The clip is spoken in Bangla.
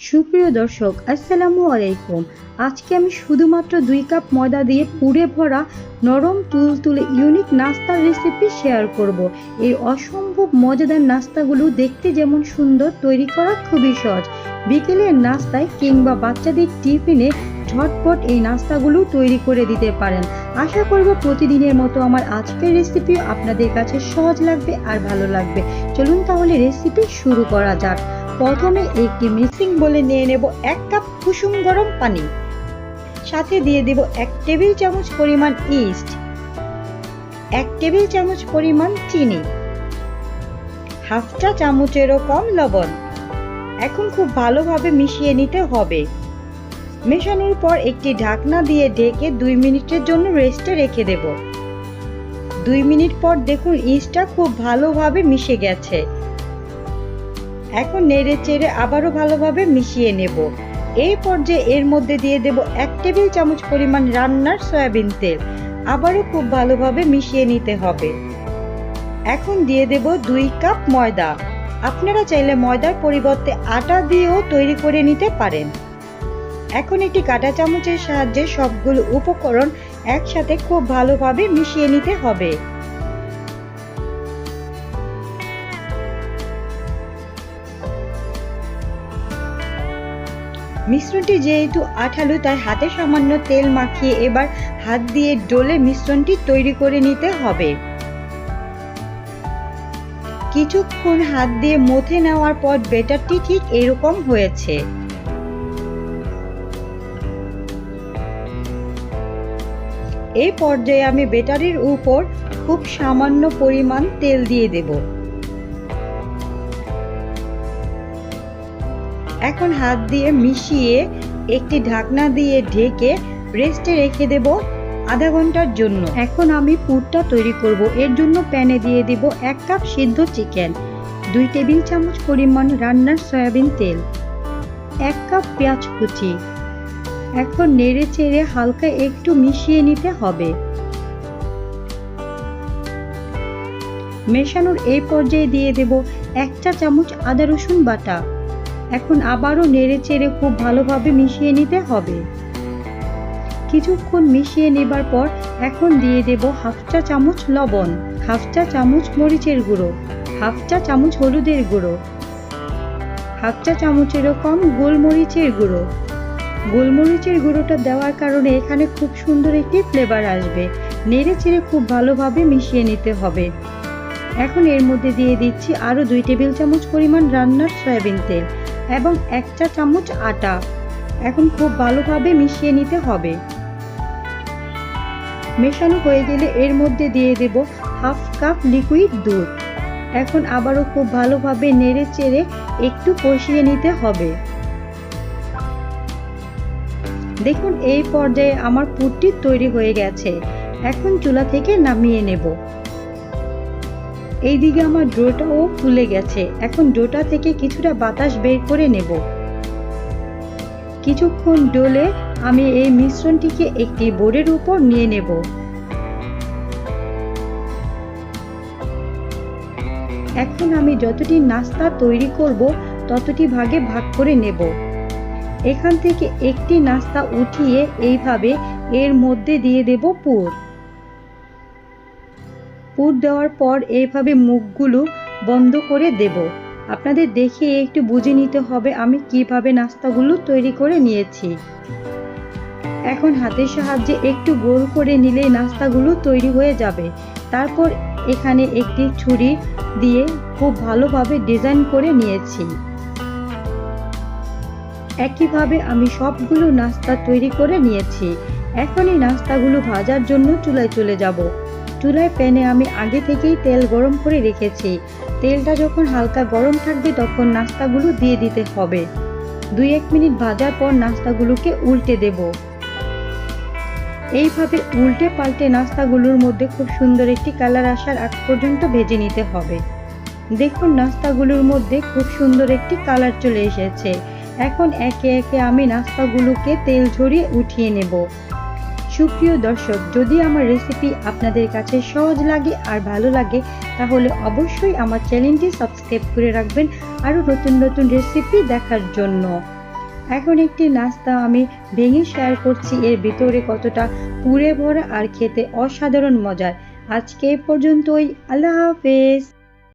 সুপ্রিয় দর্শক, আসসালামু আলাইকুম। আজকে আমি শুধুমাত্র দুই কাপ ময়দা দিয়ে পুড়ে ভরা নরম তুলতুলে ইউনিক নাস্তার রেসিপি শেয়ার করব। এই অসম্ভব মজাদার নাস্তাগুলো দেখতে যেমন সুন্দর, তৈরি করা খুবই সহজ। বিকেলের নাস্তায় কিংবা বাচ্চাদের টিফিনে ঝটপট এই নাস্তাগুলো তৈরি করে দিতে পারেন। আশা করব প্রতিদিনের মতো আমার আজকের রেসিপিও আপনাদের কাছে সহজ লাগবে আর ভালো লাগবে। চলুন তাহলে রেসিপি শুরু করা যাক। প্রথমে একটি মিক্সিং বলে নিয়ে নেব এক কাপ কুসুম গরম পানি। সাথে দিয়ে দেব এক টেবিল চামচ পরিমাণ ইস্ট, এক টেবিল চামচ পরিমাণ চিনি, হাফ চা চামচেরও কম লবণ। এখন খুব ভালোভাবে মিশিয়ে নিতে হবে। মেশানোর পর একটি ঢাকনা দিয়ে ঢেকে দুই মিনিটের জন্য রেস্টে রেখে দেব। দুই মিনিট পর দেখুন ইস্টটা খুব ভালোভাবে মিশে গেছে। এখন নেড়ে চেড়ে আবারও ভালোভাবে মিশিয়ে নেব। এই পর্যায়ে এর মধ্যে দিয়ে দেব এক টেবিল চামচ পরিমাণ রান্নার সয়াবিন তেল। আবারও খুব ভালোভাবে মিশিয়ে নিতে হবে। এখন দিয়ে দেব দুই কাপ ময়দা। আপনারা চাইলে ময়দার পরিবর্তে আটা দিয়েও তৈরি করে নিতে পারেন। এখন একটি কাঁটা চামচের সাহায্যে সবগুলো উপকরণ একসাথে খুব ভালোভাবে মিশিয়ে নিতে হবে। মিশ্রণটি যেহেতু আঠালো, তাই হাতে সামান্য তেল মাখিয়ে এবার হাত দিয়ে ডোলে মিশ্রণটি তৈরি করে নিতে হবে। কিছুক্ষণ হাত দিয়ে মথে নেওয়ার পর বেটারটি ঠিক এরকম হয়েছে। এই পর্যায়ে আমি বেটারির উপর খুব সামান্য পরিমাণ তেল দিয়ে দেব। এখন হাত দিয়ে মিশিয়ে একটি ঢাকনা দিয়ে ঢেকে রেস্টে রেখে দেব আধা ঘণ্টার জন্য। এখন আমি পুরটা তৈরি করব। এর জন্য প্যানে দিয়ে দেব এক কাপ সিদ্ধ চিকেন, দুই টেবিল চামচ পরিমাণ রান্নার সয়াবিন তেল, এক কাপ পেঁয়াজ কুচি। এখন নেড়ে চেড়ে হালকা একটু মিশিয়ে নিতে হবে। মেশানোর এই পর্যায়ে দিয়ে দেব একটা চামচ আদা রসুন বাটা। এখন আবারও নেড়ে চেড়ে খুব ভালোভাবে মিশিয়ে নিতে হবে। কিছুক্ষণ মিশিয়ে নেবার পর এখন দিয়ে দেব হাফ চা চামচ লবণ, হাফ চা চামচ মরিচের গুঁড়ো, হাফ চা চামচ হলুদের গুঁড়ো, হাফ চা চামচেরও কম গোলমরিচের গুঁড়ো। গোলমরিচের গুঁড়োটা দেওয়ার কারণে এখানে খুব সুন্দর একটি ফ্লেভার আসবে। নেড়ে চেড়ে খুব ভালোভাবে মিশিয়ে নিতে হবে। এখন এর মধ্যে দিয়ে দিচ্ছি আরও দুই টেবিল চামচ পরিমাণ রান্নার সয়াবিন তেল। এবং এক চা চামচ আটা। এখন খুব ভালোভাবে মিশিয়ে নিতে হবে। মেশানো হয়ে গেলে এর মধ্যে দিয়ে দেব হাফ কাপ লিকুইড দুধ। এখন আবারও খুব ভালোভাবে নেড়ে চেড়ে একটু কষিয়ে নিতে হবে। দেখুন, এই পর্যায়ে আমার পুরটি তৈরি হয়ে গেছে। এখন চুলা থেকে নামিয়ে নেব। এইদিকে আমার ডোটাও ফুলে গেছে। এখন ডোটা থেকে কিছুটা বাতাস বের করে নেব। কিছুক্ষণ ডোলে আমি এই মিশ্রণটিকে একটি বোর্ডের উপর নিয়ে নেব। এখন আমি যতটি নাস্তা তৈরি করব, ততটি ভাগে ভাগ করে নেব। এখান থেকে একটি নাস্তা উঠিয়ে এইভাবে এর মধ্যে দিয়ে দেব পুর। পুর দেওয়ার পর এইভাবে মুখগুলো বন্ধ করে দেব। আপনাদের দেখে একটু বুঝে নিতে হবে আমি কীভাবে নাস্তাগুলো তৈরি করে নিয়েছি। এখন হাতের সাহায্যে একটু গোল করে নিলেই নাস্তাগুলো তৈরি হয়ে যাবে। তারপর এখানে একটি ছুরি দিয়ে খুব ভালোভাবে ডিজাইন করে নিয়েছি। একইভাবে আমি সবগুলো নাস্তা তৈরি করে নিয়েছি। এখন এই নাস্তাগুলো ভাজার জন্য চুলায় চলে যাব। চুলায় প্যানে আমি আগে থেকেই তেল গরম করে রেখেছি। তেলটা যখন হালকা গরম থাকবে তখন নাস্তাগুলো দিয়ে দিতে হবে। দুই এক মিনিট ভাজার পর নাস্তাগুলোকে উল্টে দেব। এইভাবে উল্টে পাল্টে নাস্তাগুলোর মধ্যে খুব সুন্দর একটি কালার আসার আগ পর্যন্ত ভেজে নিতে হবে। দেখুন, নাস্তাগুলোর মধ্যে খুব সুন্দর একটি কালার চলে এসেছে। এখন একে একে আমি নাস্তাগুলোকে তেল ঝরিয়ে উঠিয়ে নেব। সুপ্রিয় দর্শক, যদি আমার রেসিপি আপনাদের কাছে সহজ লাগে আর ভালো লাগে, তাহলে অবশ্যই আমার চ্যানেলটি সাবস্ক্রাইব করে রাখবেন আরও নতুন নতুন রেসিপি দেখার জন্য। এখন একটি নাস্তা আমি ভেঙে শেয়ার করছি, এর ভিতরে কতটা পুড়ে ভরা আর খেতে অসাধারণ মজার। আজকে পর্যন্তই, আল্লাহ হাফেজ।